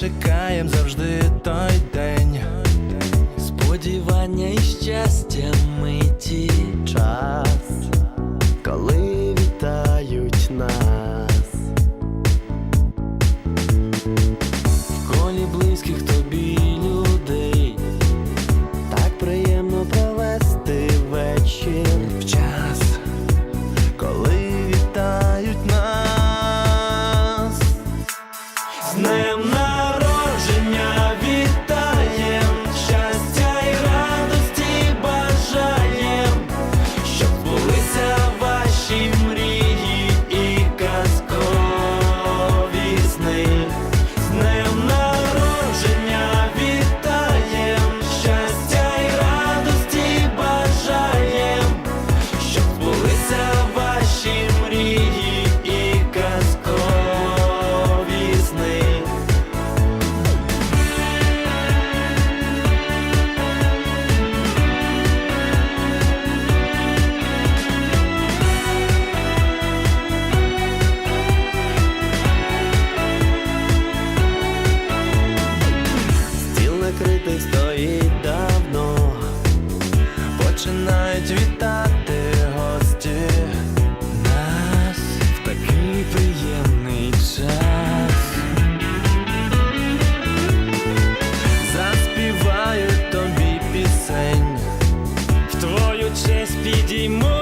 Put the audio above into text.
чекаєм завжди той день. Сподівання і щастя миті час, коли вітають нас, в колі близьких. починають вітати гості нас в такий приємний час. Заспіваю тобі пісень, в твою честь підіймо.